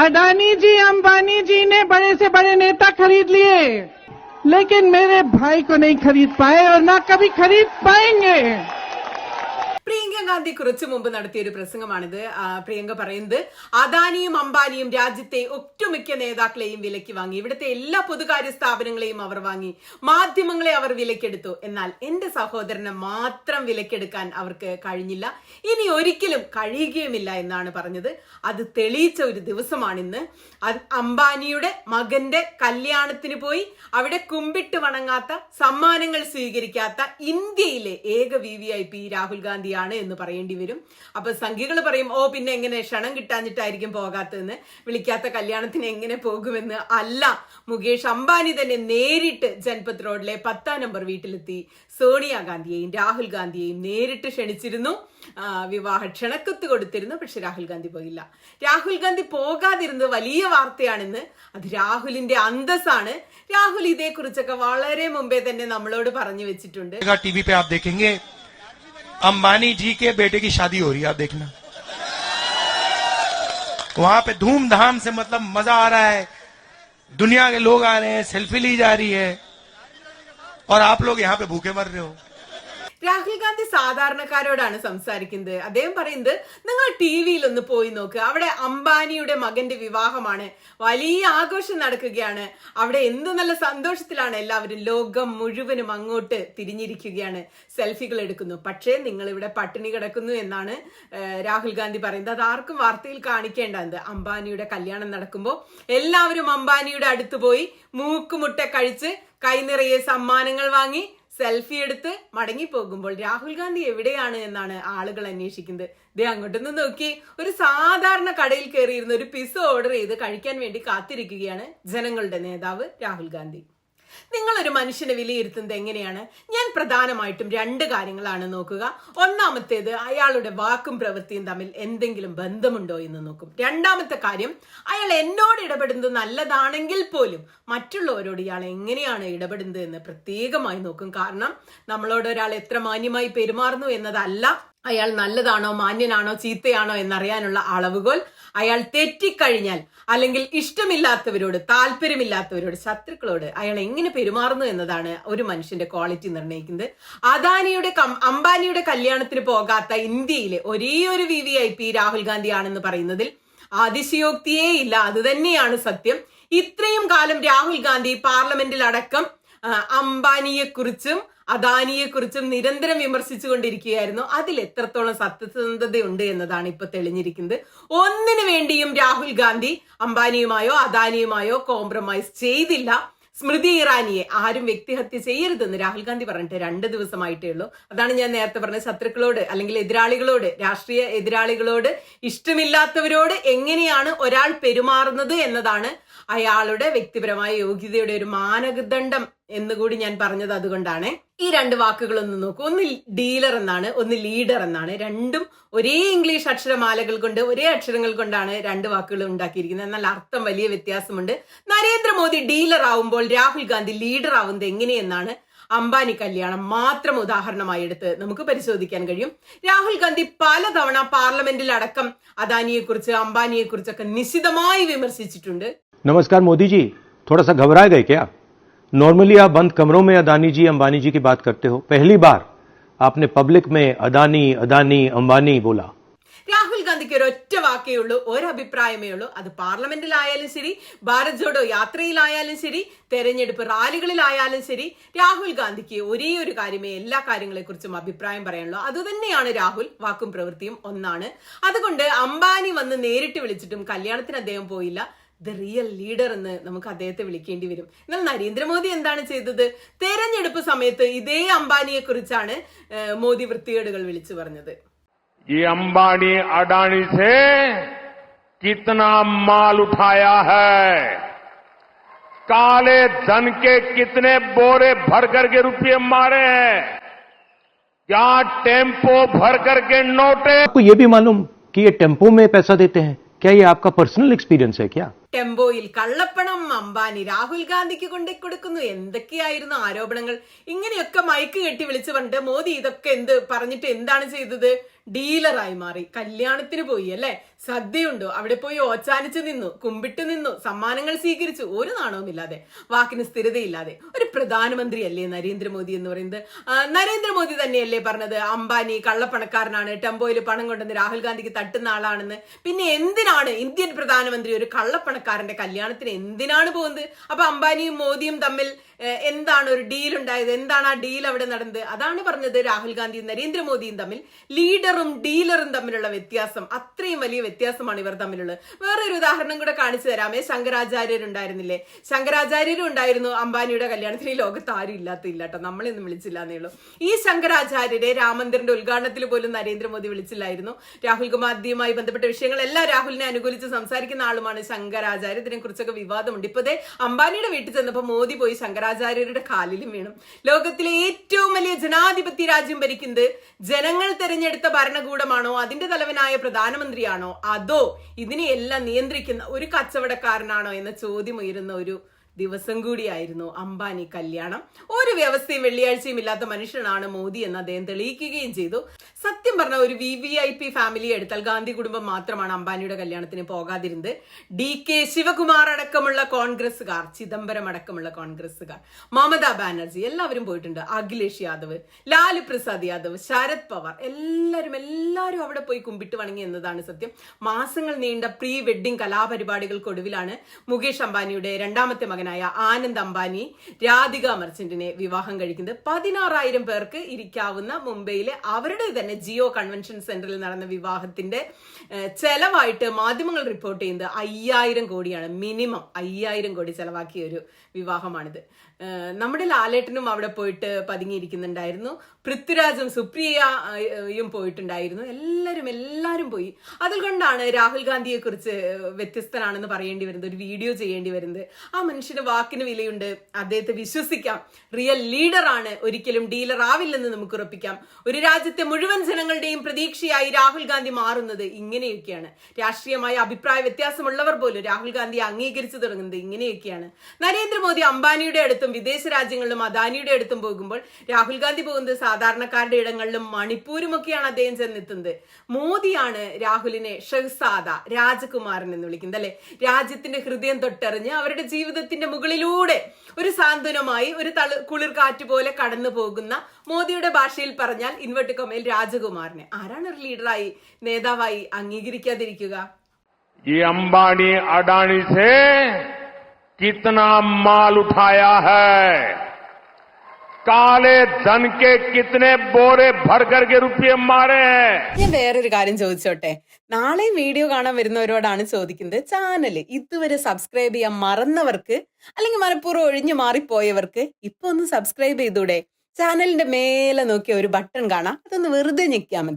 अडानी जी, अंबानी जी ने बड़े से बड़े नेता खरीद लिए। लेकिन मेरे भाई को नहीं खरीद पाए और ना कभी खरीद पाएँगे। പ്രിയങ്ക ഗാന്ധി കുറച്ചു മുമ്പ് നടത്തിയ ഒരു പ്രസംഗമാണിത്. പ്രിയങ്ക പറയുന്നത് അദാനിയും അംബാനിയും രാജ്യത്തെ ഒട്ടുമിക്ക നേതാക്കളെയും വിലയ്ക്ക് വാങ്ങി ഇവിടുത്തെ എല്ലാ പൊതുകാര്യ സ്ഥാപനങ്ങളെയും അവർ വാങ്ങി മാധ്യമങ്ങളെ അവർ വിലക്കെടുത്തു എന്നാൽ എന്റെ സഹോദരനെ മാത്രം വിലക്കെടുക്കാൻ അവർക്ക് കഴിഞ്ഞില്ല. ഇനി ഒരിക്കലും കഴിയുകയുമില്ല എന്നാണ് പറഞ്ഞത്. അത് തെളിയിച്ച ഒരു ദിവസമാണിന്ന്. അംബാനിയുടെ മകന്റെ കല്യാണത്തിന് പോയി അവിടെ കുമ്പിട്ട് വണങ്ങാത്ത സമ്മാനങ്ങൾ സ്വീകരിക്കാത്ത ഇന്ത്യയിലെ ഏക V V I P Rahul മതിയാണ് എന്ന് പറയേണ്ടി വരും. അപ്പൊ സംഖ്യകൾ പറയും ഓ പിന്നെ എങ്ങനെ ക്ഷണം കിട്ടാഞ്ഞിട്ടായിരിക്കും പോകാത്തതെന്ന്? വിളിക്കാത്ത കല്യാണത്തിന് എങ്ങനെ പോകുമെന്ന്? അല്ല മുകേഷ് അംബാനി തന്നെ നേരിട്ട് ജൻപത് റോഡിലെ പത്താം നമ്പർ വീട്ടിലെത്തി സോണിയാഗാന്ധിയെയും രാഹുൽ ഗാന്ധിയെയും നേരിട്ട് ക്ഷണിച്ചിരുന്നു. വിവാഹ ക്ഷണക്കത്ത് കൊടുത്തിരുന്നു പക്ഷെ രാഹുൽ ഗാന്ധി പോയില്ല. രാഹുൽ ഗാന്ധി പോകാതിരുന്നത് വലിയ വാർത്തയാണെന്ന് അത് രാഹുലിന്റെ അന്തസ്സാണ്. രാഹുൽ ഇതേക്കുറിച്ചൊക്കെ വളരെ മുമ്പേ തന്നെ നമ്മളോട് പറഞ്ഞു വെച്ചിട്ടുണ്ട്. अंबानी जी के बेटे की शादी हो रही है, आप देखना। वहाँ पे धूमधाम से मतलब मज़ा आ रहा है। दुनिया के लोग आ रहे हैं, सेल्फी ली जा रही है। और आप लोग यहाँ पे भूखे मर रहे हो। രാഹുൽ ഗാന്ധി സാധാരണക്കാരോടാണ് സംസാരിക്കുന്നത്. അദ്ദേഹം പറയുന്നത് നിങ്ങൾ ടി വിയിൽ ഒന്ന് പോയി നോക്ക്. അവിടെ അംബാനിയുടെ മകന്റെ വിവാഹമാണ്. വലിയ ആഘോഷം നടക്കുകയാണ്. അവിടെ എന്ത് നല്ല സന്തോഷത്തിലാണ് എല്ലാവരും ലോകം മുഴുവനും അങ്ങോട്ട് തിരിഞ്ഞിരിക്കുകയാണ്. സെൽഫികൾ എടുക്കുന്നു. പക്ഷേ നിങ്ങൾ ഇവിടെ പട്ടിണി കിടക്കുന്നു എന്നാണ് രാഹുൽ ഗാന്ധി പറയുന്നത്. അത് ആർക്കും വാർത്തയിൽ കാണിക്കേണ്ടത്. അംബാനിയുടെ കല്യാണം നടക്കുമ്പോൾ എല്ലാവരും അംബാനിയുടെ അടുത്ത് പോയി മൂക്കുമുട്ട കഴിച്ച് കൈനിറയെ സമ്മാനങ്ങൾ വാങ്ങി സെൽഫി എടുത്ത് മടങ്ങി പോകുമ്പോൾ രാഹുൽ ഗാന്ധി എവിടെയാണ് എന്നാണ് ആളുകൾ അന്വേഷിക്കുന്നത്. ദേ അങ്ങോട്ടൊന്ന് നോക്കി. ഒരു സാധാരണ കടയിൽ കയറിയിരുന്ന ഒരു പിസ്സ ഓർഡർ ചെയ്ത് കഴിക്കാൻ വേണ്ടി കാത്തിരിക്കുകയാണ് ജനങ്ങളുടെ നേതാവ് രാഹുൽ ഗാന്ധി. നിങ്ങൾ ഒരു മനുഷ്യനെ വിലയിരുത്തുന്നത് എങ്ങനെയാണ്? ഞാൻ പ്രധാനമായിട്ടും രണ്ട് കാര്യങ്ങളാണ് നോക്കുക. ഒന്നാമത്തേത് അയാളുടെ വാക്കും പ്രവൃത്തിയും തമ്മിൽ എന്തെങ്കിലും ബന്ധമുണ്ടോ എന്ന് നോക്കും. രണ്ടാമത്തെ കാര്യം അയാൾ എന്നോട് ഇടപെടുന്നത് നല്ലതാണെങ്കിൽ പോലും മറ്റുള്ളവരോട് ഇയാൾ എങ്ങനെയാണ് ഇടപെടുന്നത് എന്ന് പ്രത്യേകമായി നോക്കും. കാരണം നമ്മളോട് ഒരാൾ എത്ര മാന്യമായി പെരുമാറുന്നു എന്നതല്ല അയാൾ നല്ലതാണോ മാന്യനാണോ ചീത്തയാണോ എന്നറിയാനുള്ള അളവുകോൽ അയാൾ തെറ്റിക്കഴിഞ്ഞാൽ അല്ലെങ്കിൽ ഇഷ്ടമില്ലാത്തവരോട് താല്പര്യമില്ലാത്തവരോട് ശത്രുക്കളോട് അയാൾ എങ്ങനെ പെരുമാറുന്നു എന്നതാണ് ഒരു മനുഷ്യന്റെ ക്വാളിറ്റി നിർണയിക്കുന്നത്. അദാനിയുടെ അംബാനിയുടെ കല്യാണത്തിന് പോകാത്ത ഇന്ത്യയിലെ ഒരേ ഒരു V V I P Rahul Gandhi ആണെന്ന് പറയുന്നതിൽ അതിശയോക്തിയേ ഇല്ല. അത് തന്നെയാണ് സത്യം. ഇത്രയും കാലം രാഹുൽ ഗാന്ധി പാർലമെന്റിൽ അടക്കം അംബാനിയെ കുറിച്ചും അദാനിയെ കുറിച്ചും നിരന്തരം വിമർശിച്ചുകൊണ്ടിരിക്കുകയായിരുന്നു. അതിൽ എത്രത്തോളം സത്യസന്ധതയുണ്ട് എന്നതാണ് ഇപ്പൊ തെളിഞ്ഞിരിക്കുന്നത്. ഒന്നിനു വേണ്ടിയും രാഹുൽ ഗാന്ധി അംബാനിയുമായോ അദാനിയുമായോ കോംപ്രമൈസ് ചെയ്തില്ല. സ്മൃതി ഇറാനിയെ ആരും വ്യക്തിഹത്യ ചെയ്യരുതെന്ന് രാഹുൽ ഗാന്ധി പറഞ്ഞിട്ട് രണ്ട് ദിവസമായിട്ടേ ഉള്ളൂ. അതാണ് ഞാൻ നേരത്തെ പറഞ്ഞ ശത്രുക്കളോട് അല്ലെങ്കിൽ എതിരാളികളോട് രാഷ്ട്രീയ എതിരാളികളോട് ഇഷ്ടമില്ലാത്തവരോട് എങ്ങനെയാണ് ഒരാൾ പെരുമാറുന്നത് എന്നതാണ് അയാളുടെ വ്യക്തിപരമായ യോഗ്യതയുടെ ഒരു മാനദണ്ഡം എന്നുകൂടി ഞാൻ പറഞ്ഞത് അതുകൊണ്ടാണ്. ഈ രണ്ട് വാക്കുകളൊന്ന് നോക്കൂ. ഒന്ന് ഡീലർ എന്നാണ് ഒന്ന് ലീഡർ എന്നാണ്. രണ്ടും ഒരേ ഇംഗ്ലീഷ് അക്ഷരമാലകൾ കൊണ്ട് ഒരേ അക്ഷരങ്ങൾ കൊണ്ടാണ് രണ്ട് വാക്കുകൾ ഉണ്ടാക്കിയിരിക്കുന്നത്. എന്നാൽ അർത്ഥം വലിയ വ്യത്യാസമുണ്ട്. നരേന്ദ്രമോദി ഡീലർ ആവുമ്പോൾ രാഹുൽ ഗാന്ധി ലീഡർ ആവുന്നത് എങ്ങനെയെന്നാണ് അംബാനി കല്യാണം മാത്രം ഉദാഹരണമായി എടുത്ത് നമുക്ക് പരിശോധിക്കാൻ കഴിയും. രാഹുൽ ഗാന്ധി പലതവണ പാർലമെന്റിൽ അടക്കം അദാനിയെക്കുറിച്ച് അംബാനിയെക്കുറിച്ചൊക്കെ അംബാനിയെ നിശിതമായി വിമർശിച്ചിട്ടുണ്ട്. नमस्कार मोदी जी थोड़ा सा घबरा गए क्या नॉर्मली आप बंद कमरों में अदानी जी अंबानी जी की बात करते हो पहली बार आपने पब्लिक में अदानी अदानी अंबानी बोला രാഹുൽ ഗാന്ധിക്ക് ഒരു ഒറ്റ വാക്കേ ഉള്ളൂ ഒരഭിപ്രായമേ ഉള്ളൂ അത് പാർലമെന്റിലായാലും ശരി ഭാരത് ജോഡോ യാത്രയിലായാലും ശരി തെരഞ്ഞെടുപ്പ് റാലികളിലായാലും ശരി രാഹുൽ ഗാന്ധിക്ക് ഒരേ ഒരു കാര്യമേ എല്ലാ കാര്യങ്ങളെക്കുറിച്ചും അഭിപ്രായം പറയാനുള്ളൂ അതുതന്നെയാണ് രാഹുൽ വാക്കും പ്രവൃത്തിയും ഒന്നാണ് അതുകൊണ്ട് അംബാനി വന്ന് നേരിട്ട് വിളിച്ചിട്ടും കല്യാണത്തിന് അദ്ദേഹം പോയില്ല ദ റിയൽ ലീഡർ എന്ന് നമുക്ക് അദ്ദേഹത്തെ വിളിക്കേണ്ടി വരും എന്നാൽ നരേന്ദ്രമോദി എന്താണ് ചെയ്തത് തെരഞ്ഞെടുപ്പ് സമയത്ത് ഇതേ അംബാനിയെ കുറിച്ചാണ് മോദി വൃത്തികേടുകൾ വിളിച്ചു പറഞ്ഞത് ये अंबानी अडानी से कितना माल उठाया है काले धन के कितने बोरे भर करके रुपये मारे हैं क्या टेम्पो भर करके नोटे आपको ये भी मालूम कि ये टेम्पो में पैसा देते हैं क्या ये आपका पर्सनल एक्सपीरियंस है क्या ടെമ്പോയിൽ കള്ളപ്പണം അംബാനി രാഹുൽ ഗാന്ധിക്ക് കൊണ്ടേ കൊടുക്കുന്നു. എന്തൊക്കെയായിരുന്നു ആരോപണങ്ങൾ? ഇങ്ങനെയൊക്കെ മൈക്ക് കെട്ടി വിളിച്ചു പറഞ്ഞിട്ട് മോദി ഇതൊക്കെ എന്ത് പറഞ്ഞിട്ട് എന്താണ് ചെയ്തത്? ഡീലറായി മാറി. കല്യാണത്തിന് പോയി അല്ലെ? സദ്യയുണ്ടോ? അവിടെ പോയി ഓച്ചാനിച്ച് നിന്നു കുമ്പിട്ട് നിന്നു സമ്മാനങ്ങൾ സ്വീകരിച്ചു. ഒരു നാണവുമില്ലാതെ വാക്കിന് സ്ഥിരതയില്ലാതെ. ഒരു പ്രധാനമന്ത്രി അല്ലേ നരേന്ദ്രമോദി എന്ന് പറയുന്നത്? നരേന്ദ്രമോദി തന്നെയല്ലേ പറഞ്ഞത്? അംബാനി കള്ളപ്പണക്കാരനാണ് ടെമ്പോയിൽ പണം കൊണ്ടുവന്ന് രാഹുൽ ഗാന്ധിക്ക് തട്ടുന്ന ആളാണെന്ന്. പിന്നെ എന്തിനാണ് ഇന്ത്യൻ പ്രധാനമന്ത്രി ഒരു കള്ളപ്പണക്കാരന്റെ കല്യാണത്തിന് എന്തിനാണ് പോകുന്നത്? അപ്പൊ അംബാനിയും മോദിയും തമ്മിൽ എന്താണ് ഒരു ഡീൽ ഉണ്ടായത്? എന്താണ് ആ ഡീൽ അവിടെ നടന്നത്? അതാണ് പറഞ്ഞത് രാഹുൽ ഗാന്ധിയും നരേന്ദ്രമോദിയും തമ്മിൽ. ലീഡറും ഡീലറും തമ്മിലുള്ള വ്യത്യാസം. അത്രയും വലിയ വ്യത്യാസമാണ് ഇവർ തമ്മിലുള്ളത്. വേറൊരു ഉദാഹരണം കൂടെ കാണിച്ചു തരാമേ ശങ്കരാചാര്യർ ഉണ്ടായിരുന്നില്ലേ? ശങ്കരാചാര്യരും ഉണ്ടായിരുന്നു അംബാനിയുടെ കല്യാണത്തിന്. ഈ ലോകത്ത് ആരും ഇല്ലാത്തില്ല കേട്ടോ നമ്മളിന്ന് വിളിച്ചില്ല എന്നുള്ളൂ ഈ ശങ്കരാചാര്യരെ രാമന്ദിരന്റെ ഉദ്ഘാടനത്തിൽ പോലും നരേന്ദ്രമോദി വിളിച്ചില്ലായിരുന്നു. രാഹുൽ ഗാന്ധിയുമായി ബന്ധപ്പെട്ട വിഷയങ്ങളെല്ലാം രാഹുലിനെ അനുകൂലിച്ച് സംസാരിക്കുന്ന ആളുമാണ് ശങ്കരാചാര്യ ഇതിനെ കുറിച്ചൊക്കെ വിവാദമുണ്ട്. ഇപ്പൊ ദേ അംബാനിയുടെ വീട്ടിൽ ചെന്നപ്പോൾ മോദി പോയി ശങ്കരാചാര്യരുടെ കാലിലും വീണു. ലോകത്തിലെ ഏറ്റവും വലിയ ജനാധിപത്യ രാജ്യം ഭരിക്കുന്നത് ജനങ്ങൾ തെരഞ്ഞെടുത്ത ഭരണകൂടമാണോ അതിന്റെ തലവനായ പ്രധാനമന്ത്രിയാണോ അതോ ഇതിനെയെല്ലാം നിയന്ത്രിക്കുന്ന ഒരു കച്ചവടക്കാരനാണോ എന്ന ചോദ്യം ഉയരുന്ന ഒരു ദിവസം കൂടിയായിരുന്നു അംബാനി കല്യാണം. ഒരു വ്യവസ്ഥയും വെള്ളിയാഴ്ചയും ഇല്ലാത്ത മനുഷ്യനാണ് മോദി എന്ന് അദ്ദേഹം തെളിയിക്കുകയും ചെയ്തു. സത്യം പറഞ്ഞ ഒരു V V I P family എടുത്താൽ ഗാന്ധി കുടുംബം മാത്രമാണ് അംബാനിയുടെ കല്യാണത്തിന് പോകാതിരുന്നത്. ഡി കെ ശിവകുമാർ അടക്കമുള്ള കോൺഗ്രസ്സുകാർ ചിദംബരം അടക്കമുള്ള കോൺഗ്രസ്സുകാർ മമതാ ബാനർജി എല്ലാവരും പോയിട്ടുണ്ട്. അഖിലേഷ് യാദവ് ലാലു പ്രസാദ് യാദവ് ശരത് പവാർ എല്ലാവരും എല്ലാവരും അവിടെ പോയി കുമ്പിട്ട് വണങ്ങി എന്നതാണ് സത്യം. മാസങ്ങൾ നീണ്ട പ്രീ വെഡിങ് കലാപരിപാടികൾക്കൊടുവിലാണ് മുകേഷ് അംബാനിയുടെ രണ്ടാമത്തെ മകനായ ആനന്ദ് അംബാനി രാധിക മർച്ചന്റിനെ വിവാഹം കഴിക്കുന്നത് പതിനാറായിരം പേർക്ക് ഇരിക്കാവുന്ന മുംബൈയിലെ അവരുടെ തന്നെ ജിയോ കൺവെൻഷൻ സെന്ററിൽ നടന്ന വിവാഹത്തിന്റെ ചെലവായിട്ട് മാധ്യമങ്ങൾ റിപ്പോർട്ട് ചെയ്യുന്നത് അയ്യായിരം കോടിയാണ്. മിനിമം അയ്യായിരം കോടി ചെലവാക്കിയ ഒരു വിവാഹമാണിത്. നമ്മുടെ ലാലേട്ടനും അവിടെ പോയിട്ട് പതുങ്ങിയിരിക്കുന്നുണ്ടായിരുന്നു. പൃഥ്വിരാജും സുപ്രിയയും പോയിട്ടുണ്ടായിരുന്നു. എല്ലാവരും എല്ലാവരും പോയി. അതുകൊണ്ടാണ് രാഹുൽ ഗാന്ധിയെ കുറിച്ച് വ്യത്യസ്തനാണെന്ന് പറയേണ്ടി വരുന്നത് ഒരു വീഡിയോ ചെയ്യേണ്ടി വരുന്നത്. ആ മനുഷ്യന് വാക്കിന് വിലയുണ്ട്. അദ്ദേഹത്തെ വിശ്വസിക്കാം. റിയൽ ലീഡറാണ് ഒരിക്കലും ഡീലർ ആവില്ലെന്ന് നമുക്ക് ഉറപ്പിക്കാം. ഒരു രാജ്യത്തെ മുഴുവൻ ജനങ്ങളുടെയും പ്രതീക്ഷയായി രാഹുൽ ഗാന്ധി മാറുന്നത് ഇങ്ങനെയൊക്കെയാണ്. രാഷ്ട്രീയമായ അഭിപ്രായ വ്യത്യാസമുള്ളവർ പോലും രാഹുൽ ഗാന്ധിയെ അംഗീകരിച്ചു തുടങ്ങുന്നത് ഇങ്ങനെയൊക്കെയാണ്. നരേന്ദ്രമോദി അംബാനിയുടെ അടുത്തും രാജ്യങ്ങളിലും വിദേശ രാജ്യങ്ങളിലും അദാനിയുടെ അടുത്തും പോകുമ്പോൾ രാഹുൽ ഗാന്ധി പോകുന്നത് സാധാരണക്കാരുടെ ഇടങ്ങളിലും മണിപ്പൂരും ഒക്കെയാണ് അദ്ദേഹം ചെന്നെത്തുന്നത്. മോദിയാണ് രാഹുലിനെ ഷെഹ്സാദ രാജകുമാരൻ എന്ന് വിളിക്കുന്നത് അല്ലെ? രാജ്യത്തിന്റെ ഹൃദയം തൊട്ടറിഞ്ഞ് അവരുടെ ജീവിതത്തിന്റെ മുകളിലൂടെ ഒരു സാന്ത്വനമായി ഒരു തളു കുളിർ കാറ്റ് പോലെ കടന്നു പോകുന്ന മോദിയുടെ ഭാഷയിൽ പറഞ്ഞാൽ ഇൻവെർട്ട് കൊമേൽ രാജകുമാരനെ. ആരാണ് ഒരു ലീഡറായി നേതാവായി അംഗീകരിക്കാതിരിക്കുക? ഈ അംബാനി അഡാനി कितना माल उठाया है काले धन के कितने बोरे भर करके रुपये मारे हैं ഞാൻ വേറൊരു കാര്യം ചോദിച്ചോട്ടെ നാളെയും വീഡിയോ കാണാൻ വരുന്നവരോടാണ് ചോദിക്കുന്നത് ചാനൽ ഇതുവരെ സബ്സ്ക്രൈബ് ചെയ്യാൻ മറന്നവർക്ക് അല്ലെങ്കിൽ മനഃപൂർവ്വം ഒഴിഞ്ഞു മാറിപ്പോയവർക്ക് ഇപ്പൊ ഒന്ന് സബ്സ്ക്രൈബ് ചെയ്തൂടെ ചാനലിന്റെ മേലെ നോക്കിയ ഒരു ബട്ടൺ കാണാം അതൊന്ന് വെറുതെ ഞെക്കിയാൽ മതി